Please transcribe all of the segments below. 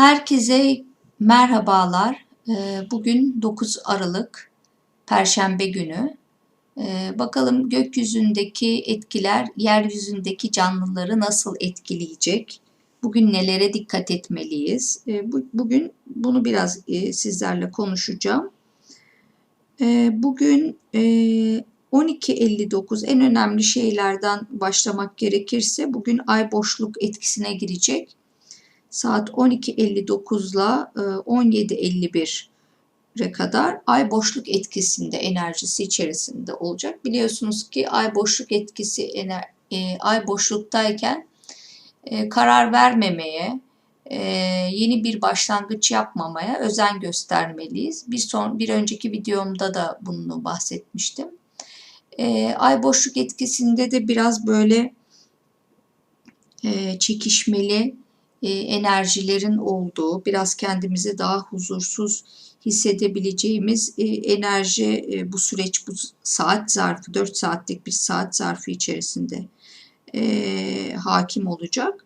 Herkese merhabalar. Ee, Bugün 9 Aralık Perşembe günü. Ee, Bakalım gökyüzündeki etkiler yeryüzündeki canlıları nasıl etkileyecek? Bugün nelere dikkat etmeliyiz? Ee, bu- Bugün bunu biraz e, sizlerle konuşacağım. Bugün e, 12.59 en önemli şeylerden başlamak gerekirse bugün ay boşluk etkisine girecek saat 12.59 ile 17.51'e kadar ay boşluk etkisinde enerjisi içerisinde olacak. Biliyorsunuz ki ay boşluk etkisi e, ay boşluktayken e, karar vermemeye, e, yeni bir başlangıç yapmamaya özen göstermeliyiz. Bir son bir önceki videomda da bunu bahsetmiştim. Ay boşluk etkisinde de biraz böyle e, çekişmeli e, enerjilerin olduğu, biraz kendimizi daha huzursuz hissedebileceğimiz e, enerji e, bu süreç, bu saat zarfı, 4 saatlik bir saat zarfı içerisinde hakim olacak.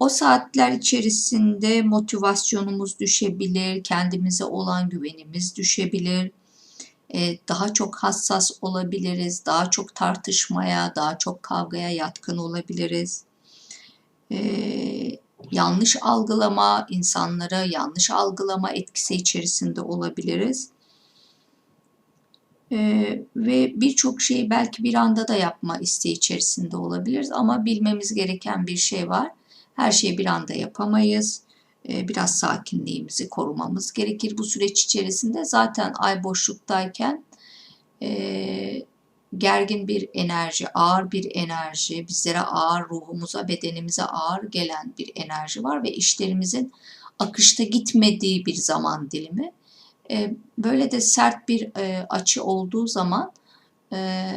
O saatler içerisinde motivasyonumuz düşebilir, kendimize olan güvenimiz düşebilir daha çok hassas olabiliriz, daha çok tartışmaya, daha çok kavgaya yatkın olabiliriz. E, yanlış algılama, insanlara yanlış algılama etkisi içerisinde olabiliriz. E, ve birçok şeyi belki bir anda da yapma isteği içerisinde olabiliriz ama bilmemiz gereken bir şey var. Her şeyi bir anda yapamayız e, biraz sakinliğimizi korumamız gerekir bu süreç içerisinde. Zaten ay boşluktayken e, gergin bir enerji, ağır bir enerji, bizlere ağır, ruhumuza, bedenimize ağır gelen bir enerji var ve işlerimizin akışta gitmediği bir zaman dilimi. E, böyle de sert bir e, açı olduğu zaman e,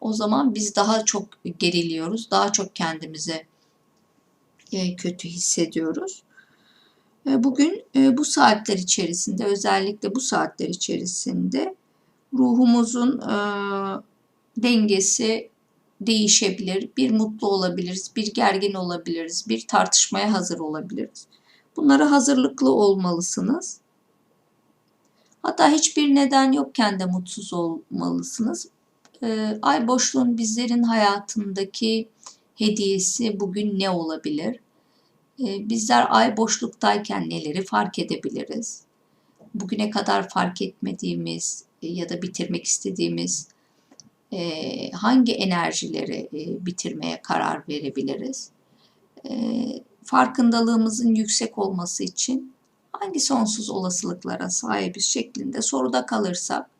o zaman biz daha çok geriliyoruz, daha çok kendimize e, kötü hissediyoruz. E, Bugün e, bu saatler içerisinde özellikle bu saatler içerisinde ruhumuzun e, dengesi değişebilir. Bir mutlu olabiliriz, bir gergin olabiliriz, bir tartışmaya hazır olabiliriz. Bunlara hazırlıklı olmalısınız. Hatta hiçbir neden yokken de mutsuz olmalısınız. Ay boşluğun bizlerin hayatındaki hediyesi bugün ne olabilir? Ee, bizler ay boşluktayken neleri fark edebiliriz? Bugüne kadar fark etmediğimiz e, ya da bitirmek istediğimiz e, hangi enerjileri e, bitirmeye karar verebiliriz? Farkındalığımızın yüksek olması için hangi sonsuz olasılıklara sahibiz şeklinde soruda kalırsak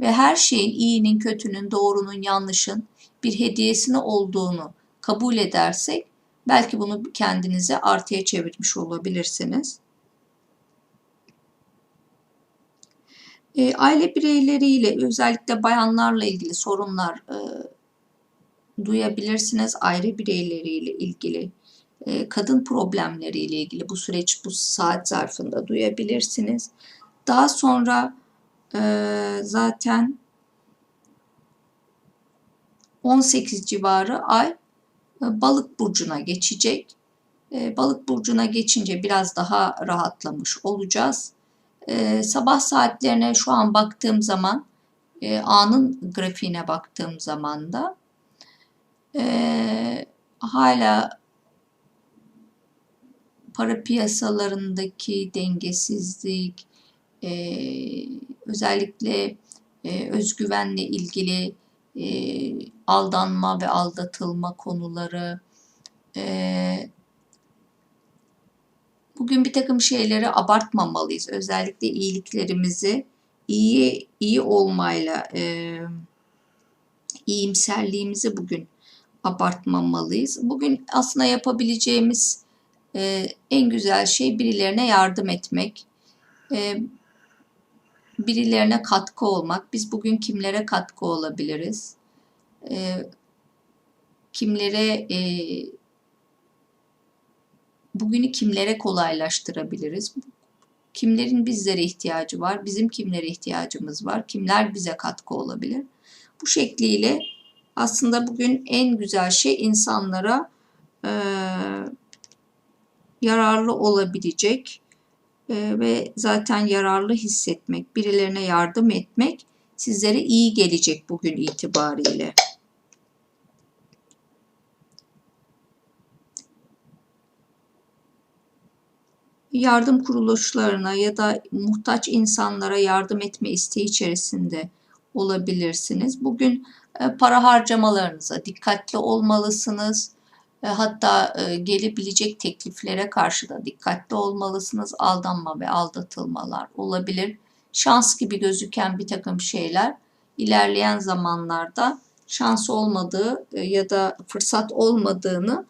ve her şeyin iyinin, kötünün, doğrunun, yanlışın bir hediyesini olduğunu kabul edersek Belki bunu kendinize artıya çevirmiş olabilirsiniz. E, aile bireyleriyle özellikle bayanlarla ilgili sorunlar e, duyabilirsiniz. Aile bireyleriyle ilgili e, kadın problemleriyle ilgili bu süreç bu saat zarfında duyabilirsiniz. Daha sonra e, zaten 18 civarı ay balık burcuna geçecek. E, balık burcuna geçince biraz daha rahatlamış olacağız. E, sabah saatlerine şu an baktığım zaman anın grafiğine baktığım zaman da hala para piyasalarındaki dengesizlik, özellikle özgüvenle ilgili e, aldanma ve aldatılma konuları. Bugün bir takım şeyleri abartmamalıyız. Özellikle iyiliklerimizi iyi iyi olmayla e, iyimserliğimizi bugün abartmamalıyız. Bugün aslında yapabileceğimiz e, en güzel şey birilerine yardım etmek. E, birilerine katkı olmak. Biz bugün kimlere katkı olabiliriz? E, kimlere e, bugünü kimlere kolaylaştırabiliriz? Kimlerin bizlere ihtiyacı var? Bizim kimlere ihtiyacımız var? Kimler bize katkı olabilir? Bu şekliyle aslında bugün en güzel şey insanlara e, yararlı olabilecek e, ve zaten yararlı hissetmek, birilerine yardım etmek sizlere iyi gelecek bugün itibariyle. Yardım kuruluşlarına ya da muhtaç insanlara yardım etme isteği içerisinde olabilirsiniz. Bugün e, para harcamalarınıza dikkatli olmalısınız. E, hatta e, gelebilecek tekliflere karşı da dikkatli olmalısınız. Aldanma ve aldatılmalar olabilir. Şans gibi gözüken bir takım şeyler ilerleyen zamanlarda şans olmadığı ya da fırsat olmadığını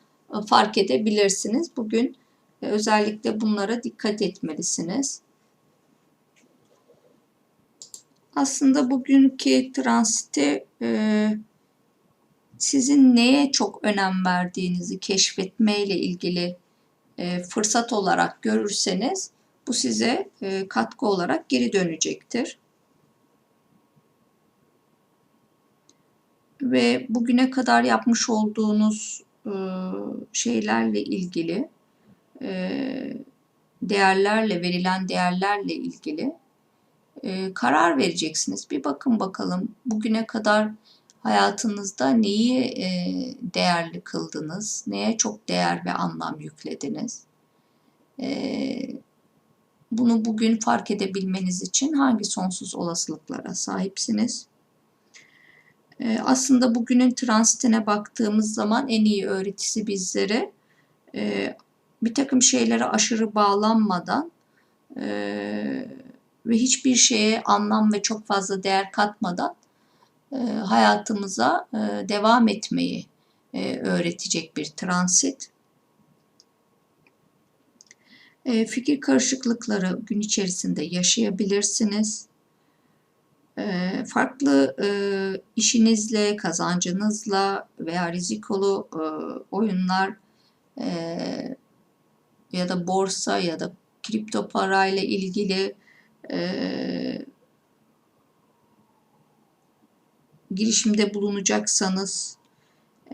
fark edebilirsiniz. Bugün özellikle bunlara dikkat etmelisiniz. Aslında bugünkü transite e, sizin neye çok önem verdiğinizi keşfetmeyle ilgili e, fırsat olarak görürseniz bu size e, katkı olarak geri dönecektir. Ve bugüne kadar yapmış olduğunuz e, şeylerle ilgili değerlerle, verilen değerlerle ilgili e, karar vereceksiniz. Bir bakın bakalım bugüne kadar hayatınızda neyi e, değerli kıldınız, neye çok değer ve anlam yüklediniz. Bunu bugün fark edebilmeniz için hangi sonsuz olasılıklara sahipsiniz? Aslında bugünün transitine baktığımız zaman en iyi öğretisi bizlere bir takım şeylere aşırı bağlanmadan e, ve hiçbir şeye anlam ve çok fazla değer katmadan e, hayatımıza e, devam etmeyi e, öğretecek bir transit. E, fikir karışıklıkları gün içerisinde yaşayabilirsiniz. E, farklı e, işinizle, kazancınızla veya rizikolu e, oyunlar e, ya da borsa ya da kripto parayla ilgili e, girişimde bulunacaksanız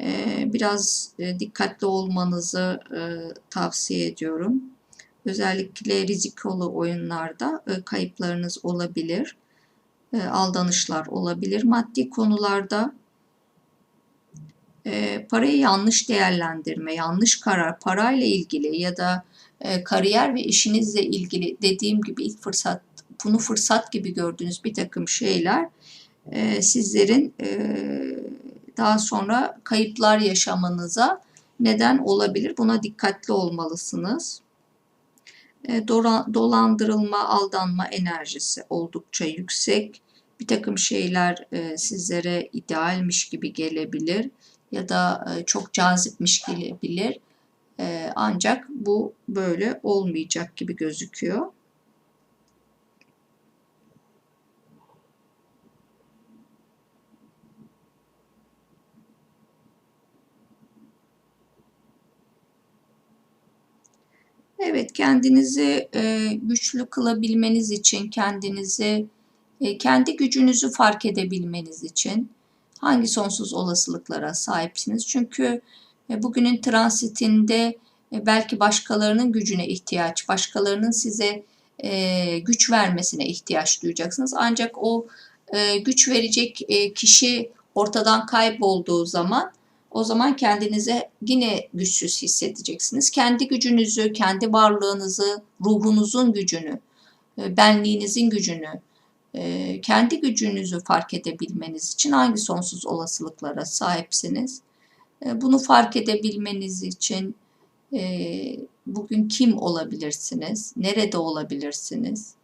e, biraz e, dikkatli olmanızı e, tavsiye ediyorum. Özellikle rizikolu oyunlarda e, kayıplarınız olabilir, e, aldanışlar olabilir. Maddi konularda e, parayı yanlış değerlendirme, yanlış karar, parayla ilgili ya da e, kariyer ve işinizle ilgili dediğim gibi ilk fırsat, bunu fırsat gibi gördüğünüz bir takım şeyler e, sizlerin e, daha sonra kayıplar yaşamanıza neden olabilir. Buna dikkatli olmalısınız. E, dolandırılma, aldanma enerjisi oldukça yüksek. Bir takım şeyler e, sizlere idealmiş gibi gelebilir ya da e, çok cazipmiş gelebilir. E, ancak bu böyle olmayacak gibi gözüküyor. Evet, kendinizi e, güçlü kılabilmeniz için, kendinizi e, kendi gücünüzü fark edebilmeniz için hangi sonsuz olasılıklara sahipsiniz? Çünkü bugünün transitinde e, belki başkalarının gücüne ihtiyaç, başkalarının size e, güç vermesine ihtiyaç duyacaksınız. Ancak o güç verecek kişi ortadan kaybolduğu zaman o zaman kendinize yine güçsüz hissedeceksiniz. Kendi gücünüzü, kendi varlığınızı, ruhunuzun gücünü, benliğinizin gücünü, e, kendi gücünüzü fark edebilmeniz için hangi sonsuz olasılıklara sahipsiniz? E, bunu fark edebilmeniz için e, bugün kim olabilirsiniz? Nerede olabilirsiniz?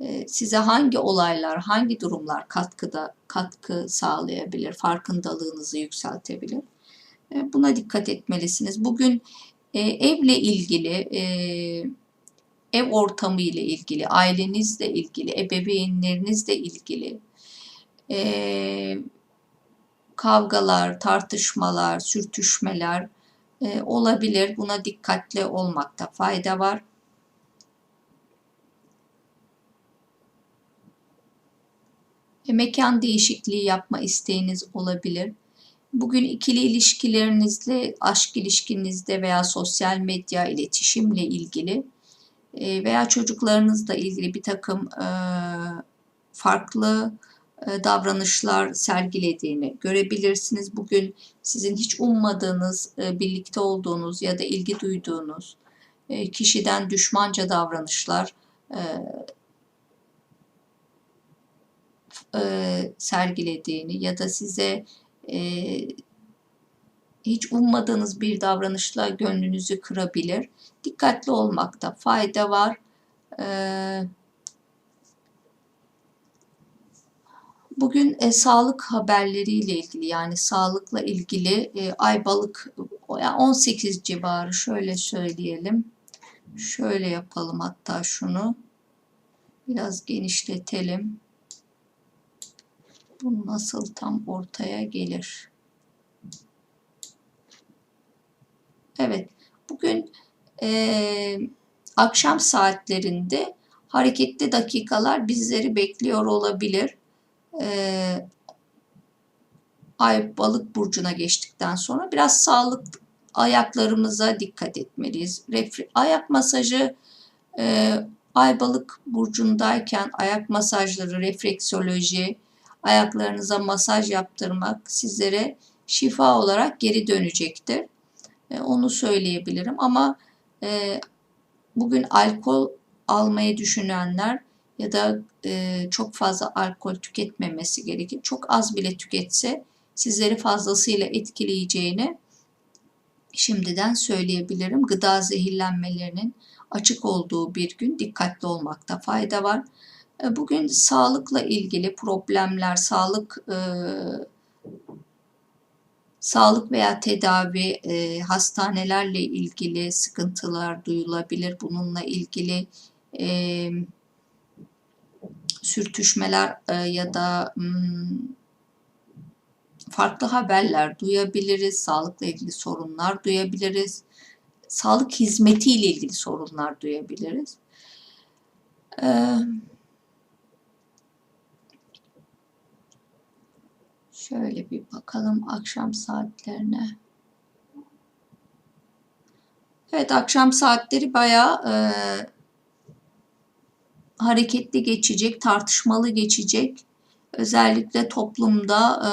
E, size hangi olaylar, hangi durumlar katkıda katkı sağlayabilir, farkındalığınızı yükseltebilir? Buna dikkat etmelisiniz. Bugün evle ilgili ev ortamı ile ilgili, ailenizle ilgili, ebeveynlerinizle ilgili kavgalar, tartışmalar, sürtüşmeler e, olabilir. Buna dikkatli olmakta fayda var. E, mekan değişikliği yapma isteğiniz olabilir. Bugün ikili ilişkilerinizle, aşk ilişkinizde veya sosyal medya iletişimle ilgili e, veya çocuklarınızla ilgili bir takım e, farklı davranışlar sergilediğini görebilirsiniz. Bugün sizin hiç ummadığınız, birlikte olduğunuz ya da ilgi duyduğunuz kişiden düşmanca davranışlar sergilediğini ya da size hiç ummadığınız bir davranışla gönlünüzü kırabilir. Dikkatli olmakta fayda var. Bugün e, sağlık haberleriyle ilgili yani sağlıkla ilgili e, ay balık yani 18 civarı şöyle söyleyelim. Şöyle yapalım hatta şunu. Biraz genişletelim. Bu nasıl tam ortaya gelir? Evet. Bugün e, akşam saatlerinde hareketli dakikalar bizleri bekliyor olabilir. E, Ay balık burcuna geçtikten sonra biraz sağlık ayaklarımıza dikkat etmeliyiz. Refre, ayak masajı e, Ay balık burcundayken ayak masajları, refleksoloji, ayaklarınıza masaj yaptırmak sizlere şifa olarak geri dönecektir. E, onu söyleyebilirim ama e, bugün alkol almayı düşünenler ya da e, çok fazla alkol tüketmemesi gerekir. Çok az bile tüketse sizleri fazlasıyla etkileyeceğini şimdiden söyleyebilirim. Gıda zehirlenmelerinin açık olduğu bir gün dikkatli olmakta fayda var. E, bugün sağlıkla ilgili problemler, sağlık e, sağlık veya tedavi e, hastanelerle ilgili sıkıntılar duyulabilir. Bununla ilgili e, sürtüşmeler e, ya da hmm, farklı haberler duyabiliriz. Sağlıkla ilgili sorunlar duyabiliriz. Sağlık hizmeti ile ilgili sorunlar duyabiliriz. Ee, Şöyle bir bakalım akşam saatlerine. Evet akşam saatleri bayağı e, hareketli geçecek, tartışmalı geçecek. Özellikle toplumda e,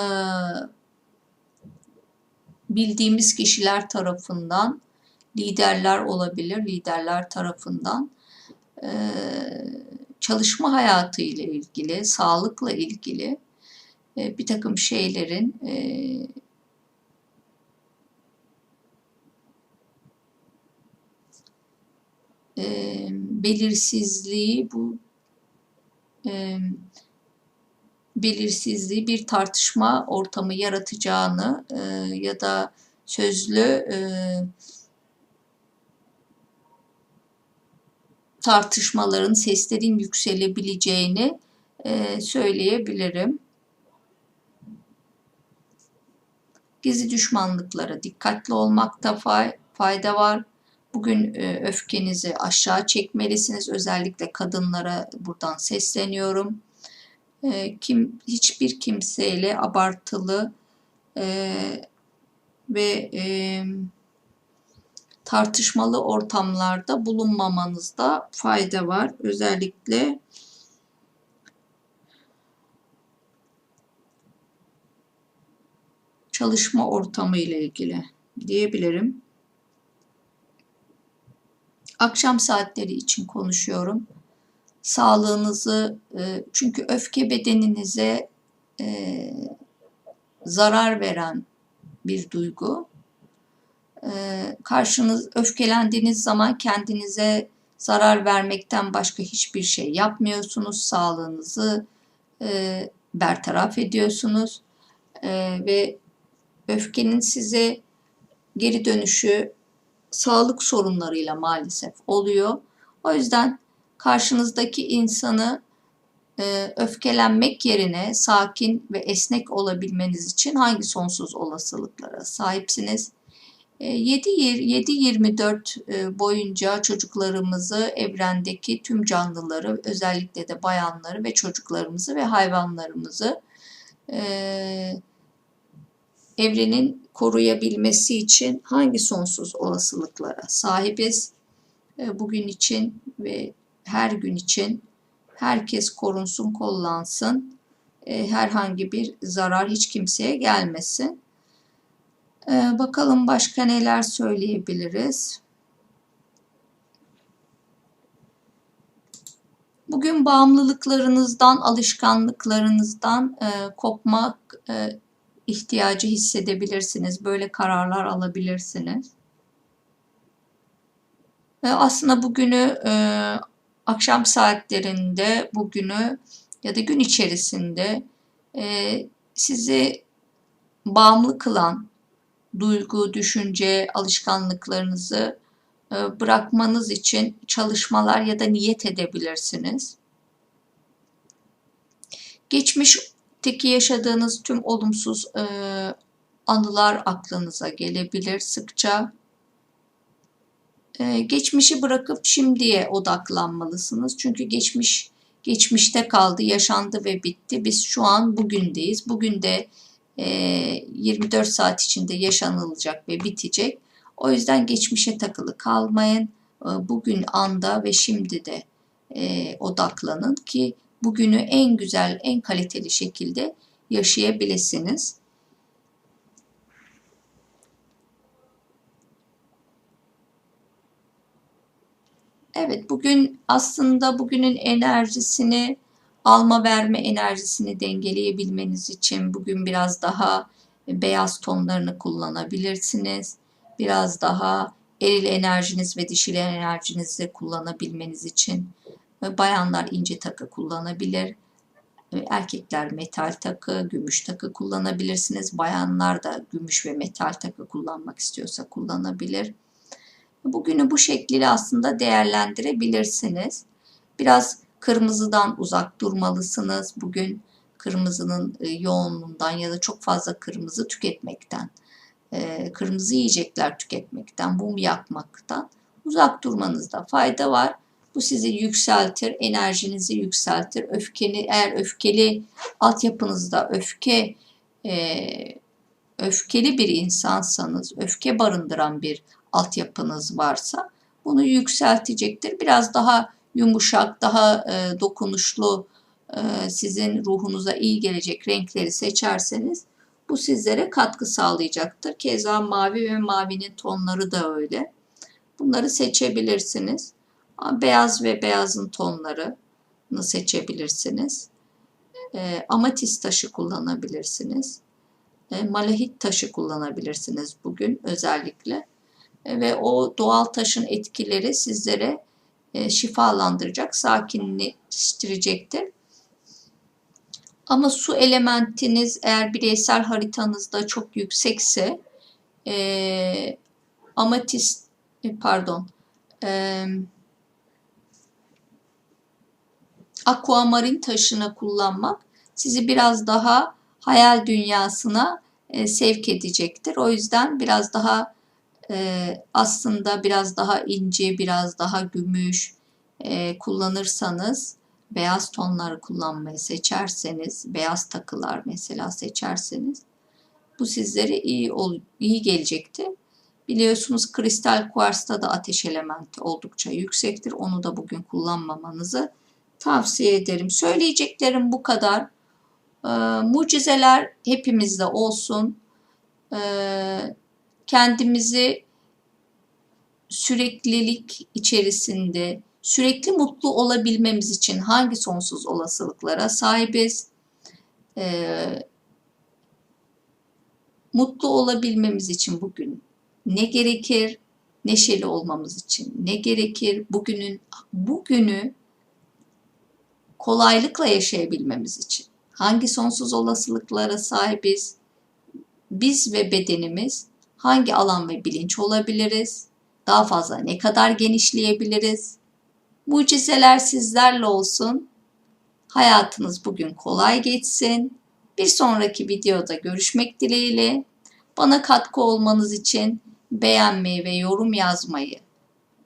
bildiğimiz kişiler tarafından, liderler olabilir, liderler tarafından e, çalışma hayatı ile ilgili, sağlıkla ilgili e, bir takım şeylerin e, e, belirsizliği bu e, belirsizliği bir tartışma ortamı yaratacağını e, ya da sözlü e, tartışmaların, seslerin yükselebileceğini e, söyleyebilirim. Gizli düşmanlıklara dikkatli olmakta fayda var. Bugün e, öfkenizi aşağı çekmelisiniz. Özellikle kadınlara buradan sesleniyorum. E, kim hiçbir kimseyle abartılı e, ve tartışmalı ortamlarda bulunmamanızda fayda var. Özellikle çalışma ortamı ile ilgili diyebilirim. Akşam saatleri için konuşuyorum. Sağlığınızı e, çünkü öfke bedeninize e, zarar veren bir duygu. E, karşınız öfkelendiğiniz zaman kendinize zarar vermekten başka hiçbir şey yapmıyorsunuz. Sağlığınızı bertaraf ediyorsunuz ve öfkenin size geri dönüşü sağlık sorunlarıyla maalesef oluyor. O yüzden karşınızdaki insanı e, öfkelenmek yerine sakin ve esnek olabilmeniz için hangi sonsuz olasılıklara sahipsiniz? 7-24 e, e, boyunca çocuklarımızı, evrendeki tüm canlıları, özellikle de bayanları ve çocuklarımızı ve hayvanlarımızı evrenin koruyabilmesi için hangi sonsuz olasılıklara sahibiz? E, bugün için ve her gün için herkes korunsun, kollansın. E, herhangi bir zarar hiç kimseye gelmesin. E, bakalım başka neler söyleyebiliriz. Bugün bağımlılıklarınızdan, alışkanlıklarınızdan e, kopmak e, ihtiyacı hissedebilirsiniz. Böyle kararlar alabilirsiniz. E, aslında bugünü e, akşam saatlerinde, bugünü ya da gün içerisinde e, sizi bağımlı kılan duygu, düşünce, alışkanlıklarınızı e, bırakmanız için çalışmalar ya da niyet edebilirsiniz. Geçmişteki yaşadığınız tüm olumsuz e, anılar aklınıza gelebilir sıkça. E, geçmişi bırakıp şimdiye odaklanmalısınız. Çünkü geçmiş geçmişte kaldı, yaşandı ve bitti. Biz şu an bugündeyiz. Bugün de 24 saat içinde yaşanılacak ve bitecek. O yüzden geçmişe takılı kalmayın. Ee, bugün anda ve şimdi de e, odaklanın ki bugünü en güzel, en kaliteli şekilde yaşayabilirsiniz. Evet, bugün aslında bugünün enerjisini, alma verme enerjisini dengeleyebilmeniz için bugün biraz daha beyaz tonlarını kullanabilirsiniz biraz daha eril enerjiniz ve dişil enerjinizi kullanabilmeniz için bayanlar ince takı kullanabilir. Erkekler metal takı, gümüş takı kullanabilirsiniz. Bayanlar da gümüş ve metal takı kullanmak istiyorsa kullanabilir. Bugünü bu şekliyle aslında değerlendirebilirsiniz. Biraz kırmızıdan uzak durmalısınız. Bugün kırmızının e, yoğunluğundan ya da çok fazla kırmızı tüketmekten e, kırmızı yiyecekler tüketmekten, mum yakmaktan uzak durmanızda fayda var. Bu sizi yükseltir, enerjinizi yükseltir. Öfkeni eğer öfkeli altyapınızda öfke e, öfkeli bir insansanız, öfke barındıran bir altyapınız varsa bunu yükseltecektir. Biraz daha yumuşak, daha e, dokunuşlu, e, sizin ruhunuza iyi gelecek renkleri seçerseniz bu sizlere katkı sağlayacaktır. Keza mavi ve mavinin tonları da öyle. Bunları seçebilirsiniz. Beyaz ve beyazın tonlarını seçebilirsiniz. E, amatist taşı kullanabilirsiniz. E, malahit taşı kullanabilirsiniz bugün özellikle. E, ve o doğal taşın etkileri sizlere e, şifalandıracak, sakinleştirecektir. Ama su elementiniz eğer bireysel haritanızda çok yüksekse e, amatist e, pardon e, aquamarin taşını kullanmak sizi biraz daha hayal dünyasına e, sevk edecektir. O yüzden biraz daha e, aslında biraz daha ince, biraz daha gümüş e, kullanırsanız beyaz tonları kullanmayı seçerseniz, beyaz takılar mesela seçerseniz bu sizlere iyi iyi gelecektir. Biliyorsunuz kristal kuarsta da ateş elementi oldukça yüksektir. Onu da bugün kullanmamanızı tavsiye ederim. Söyleyeceklerim bu kadar. Ee, mucizeler hepimizde olsun. Ee, kendimizi süreklilik içerisinde sürekli mutlu olabilmemiz için hangi sonsuz olasılıklara sahibiz? Ee, mutlu olabilmemiz için bugün ne gerekir? Neşeli olmamız için ne gerekir? Bugünün bugünü kolaylıkla yaşayabilmemiz için hangi sonsuz olasılıklara sahibiz? Biz ve bedenimiz hangi alan ve bilinç olabiliriz? Daha fazla ne kadar genişleyebiliriz? Mucizeler sizlerle olsun. Hayatınız bugün kolay geçsin. Bir sonraki videoda görüşmek dileğiyle. Bana katkı olmanız için beğenmeyi ve yorum yazmayı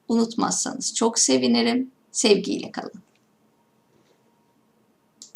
unutmazsanız çok sevinirim. Sevgiyle kalın.